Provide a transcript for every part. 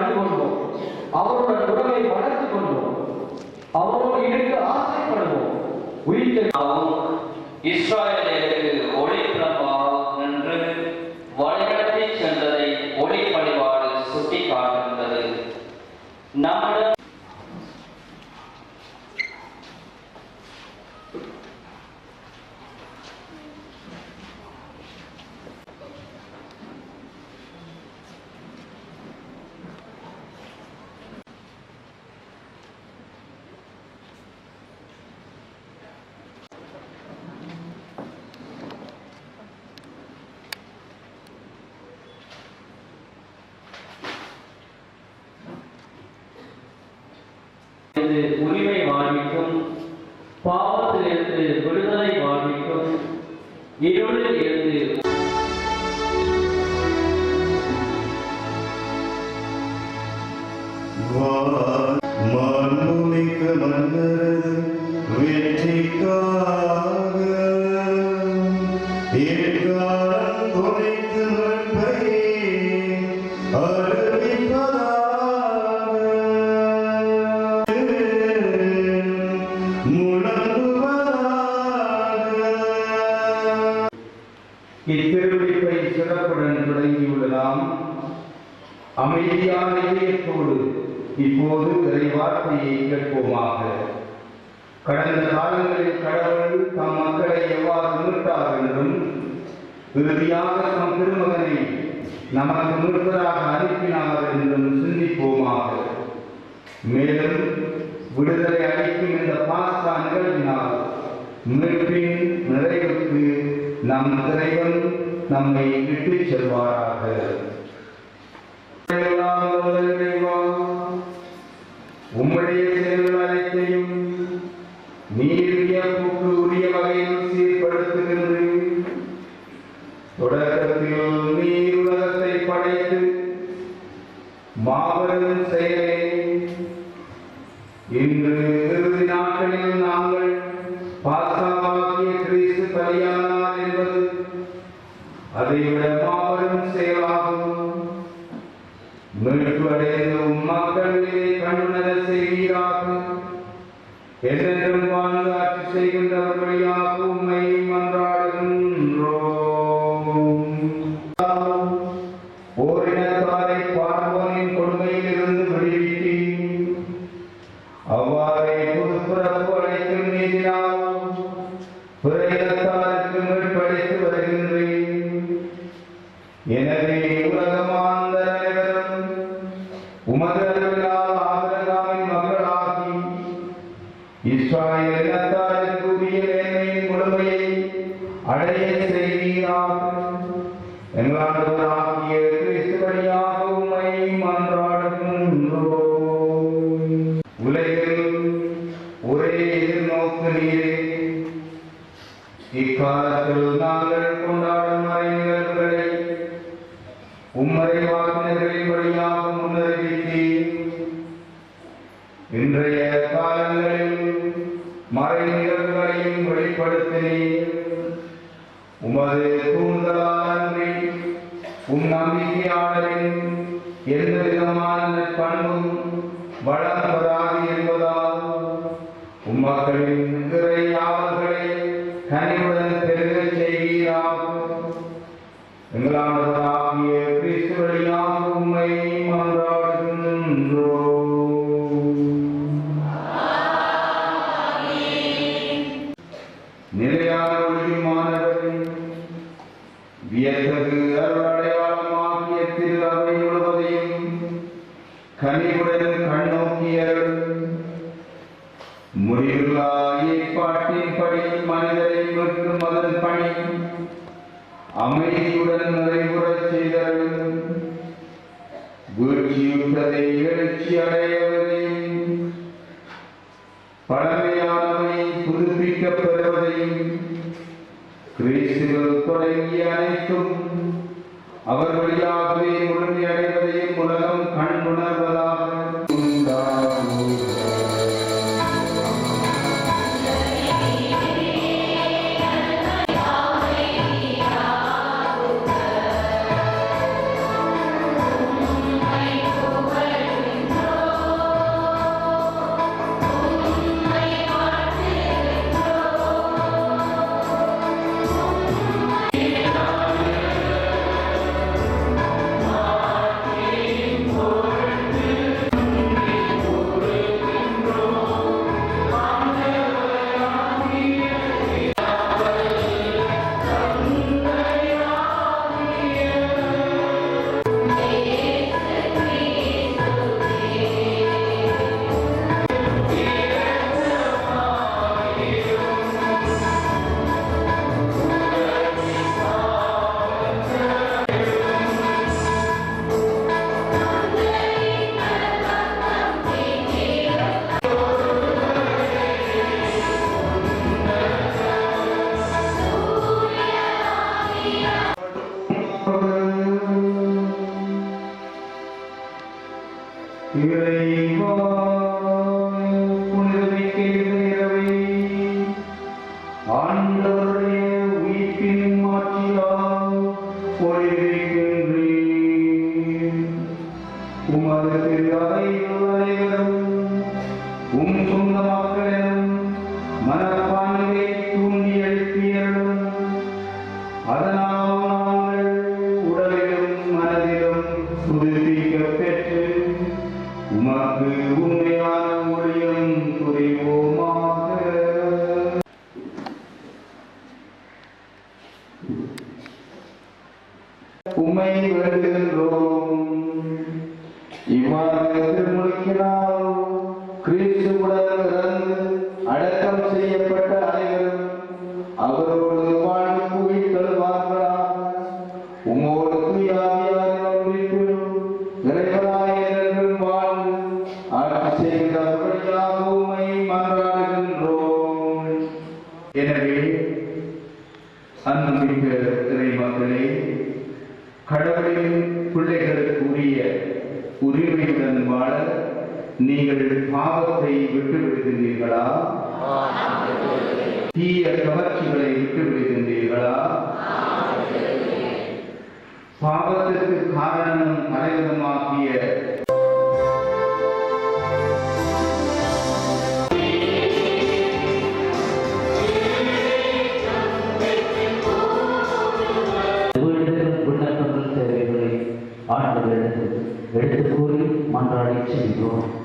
கண்டுகொள்வோம் அவருடன் உறவை வளர்த்துக் கொள்வோம் அவரோடு இருக்க ஆசைப்படுவோம். உயிர்த்தாவும் நாமும் இருந்து உரிமை வாழ்விக்கும் பாவத்திலிருந்து விடுதலை வாழ்விக்கும் இருளில் இருந்து மாண்புமிக்க மன்னரது அமைதியான இதயத்தோடு இப்போது இறைவார்த்தையை கேட்போமாக. கடந்த காலங்களில் கடவுள் தம் மக்களை எவ்வாறு மீட்டார் என்றும் இறுதியாக தம் திருமகனை நமக்கு மீட்பராக அனுப்பினார் என்றும் சிந்திப்போமாக. மேலும் விடுதலை அளிக்கும் இந்த பாஸ்தா நிகழ்வினால் மீட்பின் நிறைவுக்கு நம் இறைவன் நம்மை இட்டுச் செல்வாராக. உம்முடைய மீட்பு அடைந்த கண்ணுணர செய்கிறார்கள் என்றென்றும் வாழ்ந்து ஆட்சி செய்கின்றவர் வழியாக உமது அருளால் ஆபிரகாமின் மகளாகி இஸ்ராயேல் இனத்தாருக்கு உரிய மேன்மையின் முழுமையை அடைய செய்வீராக எங்களாண்டவராகிய இன்றைய காலங்களில் மறைநிறங்களையும் நிகழ்வுகளையும் வெளிப்படுத்தினீர். உமது தூண்டுதலானன்றி உம் நம்பிக்கையாளரின் எந்த விதமான பண்பும் வளம் பழமையானவை புதுப்பிக்கப் பெறுவதையும் கிறிஸ்துவில் தொடங்கிய அனைத்தும் அவர் வழியாகவே முழுமையடைவதையும் உலகம் கண் உணர்வதால் உமை வேண்டுகின்றோம் இவ்வாறு திருமுழுக்கினால் கிறிஸ்துவுடன் இறந்து அடக்கம் செய்யப்பட்ட அனைவரும் அவரோடு வாழ்வு புகழ் தருவார்களாக உம்மோடு தூயாவியாரின் வாழ்ந்து ஆட்சி செய்கிறவர்களாக மன்றாடுகின்றோம். எனவே அன்புமிக்க இறை மக்களே கடவுளின் பிள்ளைகளுக்கு உரிய உரிமையுடன் வாழ நீங்கள் பாவத்தை விட்டு விடுகின்றீர்களா தீய கவர்ச்சிகளை விட்டு விடுகின்றீர்களா பாவத்திற்கு காரணம் தலைவருமாகிய எடுத்து கூறி மன்றாடி செல்கிறோம்.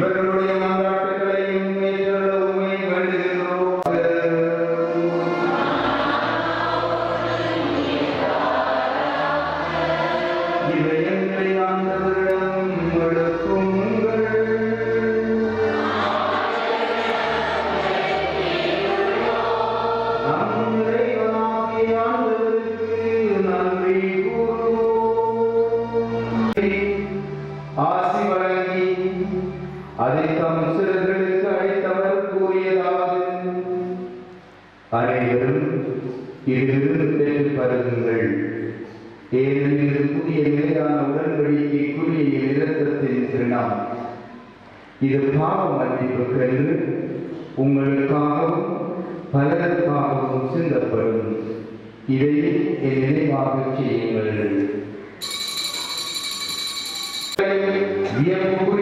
19 அதை தம் சிறுகளுக்கு அழைத்தவர் கூறியதாவது அனைவரும் இதிலிருந்து பெற்று பருகுங்கள். ஏனெனில் இது புதிய நிலையான உடன்படிக்கைக்குரிய இரத்தத்தின் திருநாள் இது பாவ மன்னிப்புக்கென்று உங்களுக்காகவும் பலருக்காகவும் சிந்தப்படும். இதை என் நினைவாக செய்யுங்கள். வியப்புக்குரிய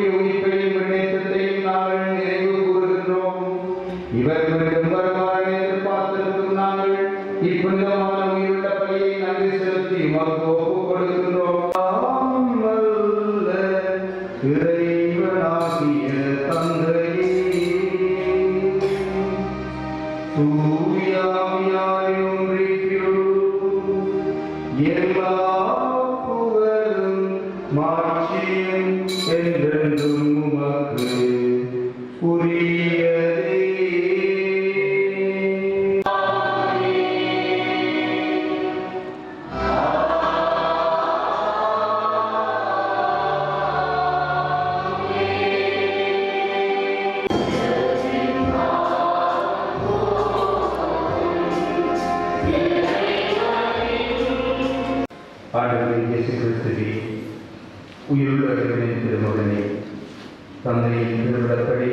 தந்தையின் திருவிழப்படி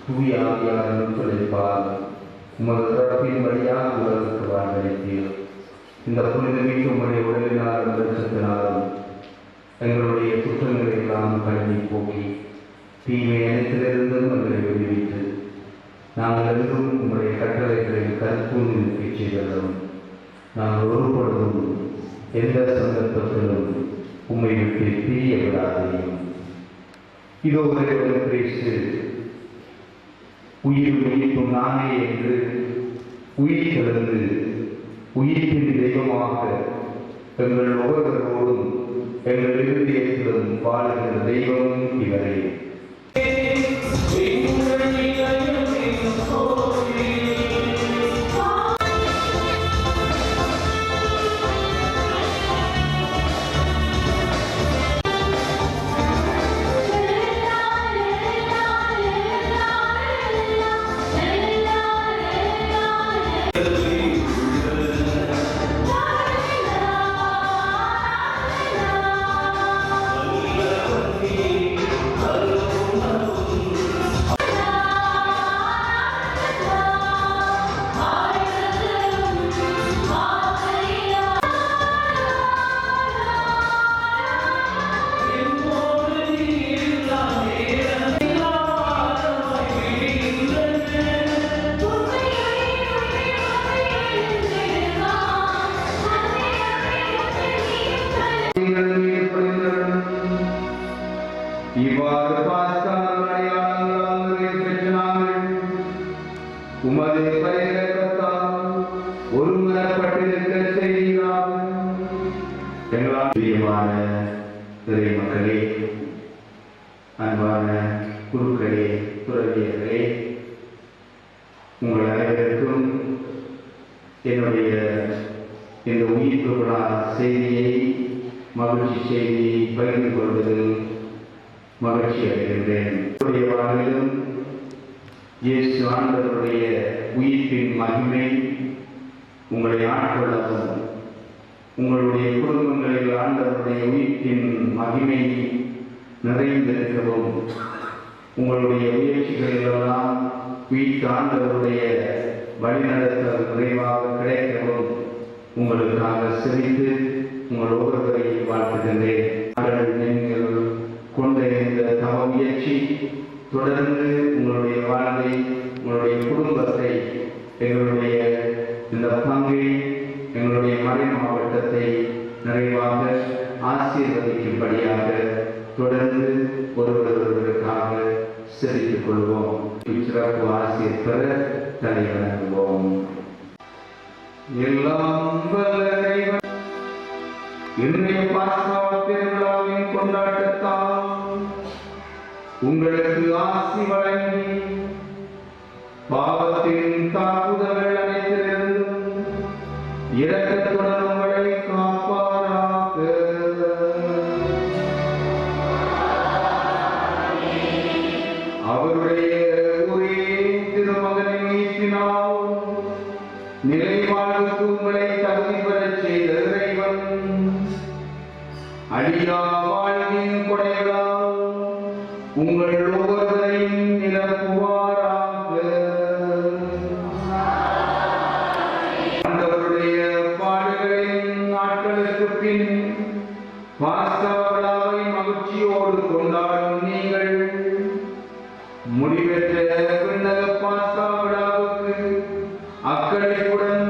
தூய ஆவியாளர் சொல்லிப்பார் உமது தரப்பின் வழியாக உலகத்துக்கு வாழ்ந்தளித்தீர் இந்த புனித புனிதமிக்க உங்களுடைய உடலினாலும் வெளிச்சத்தினாலும் எங்களுடைய குற்றங்களை எல்லாம் கழுவி போக்கி தீமை அனைத்திலிருந்தும் எங்களை விடுவித்து நாங்கள் எல்லோரும் உங்களுடைய கட்டளைகளை கற்பூர்ணி நோக்கி செய்தோம் நாங்கள் ஒருபொழுதும் எந்த சந்தர்ப்பத்திலும் உம்மை விட்டு பிரிய விடாதையும் இதோ ஒரு கிறிஸ்து உயிர் உயிர்ப்பு நானே என்று உயிர் திறந்து உயிர்ப்பின் தெய்வமாக எங்கள் ஒவ்வொருவரோடும் எங்கள் இருதயத்திலும் வாழுகிற தெய்வம் இவரே. என்னுடைய இந்த உயிர்ப்பு விழா செய்தியை மகிழ்ச்சி செய்தியை பகிர்ந்து கொள்வதில் மகிழ்ச்சி அடைகின்றேன். வாழ்விலும் இயேசு ஆண்டவருடைய உயிர்ப்பின் மகிமை உங்களை ஆட்கொள்ளவும் உங்களுடைய குடும்பங்களில் ஆண்டவருடைய உயிர்ப்பின் மகிமை நிறைந்திருக்கவும் உங்களுடைய முயற்சிகளிலெல்லாம் வீட்டாண்டவருடைய வழிநடத்தல் நிறைவாக கிடைக்கவும் உங்களுக்காக சிரித்து உங்கள் ஒவ்வொருவரையும் வாழ்த்துகின்றேன். அவர்கள் நீங்கள் கொண்ட இந்த தவ முயற்சி தொடர்ந்து உங்களுடைய வாழ்வை உங்களுடைய குடும்பத்தை எங்களுடைய இந்த பங்கை எங்களுடைய மறை மாவட்டத்தை நிறைவாக ஆசீர்வதிக்கும்படியாக தொடர்ந்து ஒருவர் ஒருவருக்காக செலுத்திக் கொள்வோம். சிறப்பு ஆசிரியர் பெற தலை வணங்குவோம் எல்லாம் இன்றைய பாஸ்கா திருவிழாவின் கொண்டாட்டத்தால் உங்களுக்கு ஆசி வழங்கி பாவத்தின் தாக்குதல்கள் நிறைவாழ்வுக்கு உங்களை தகுதி பெறச் செய்த இறைவன். அடியார் அக்களிப்புடன்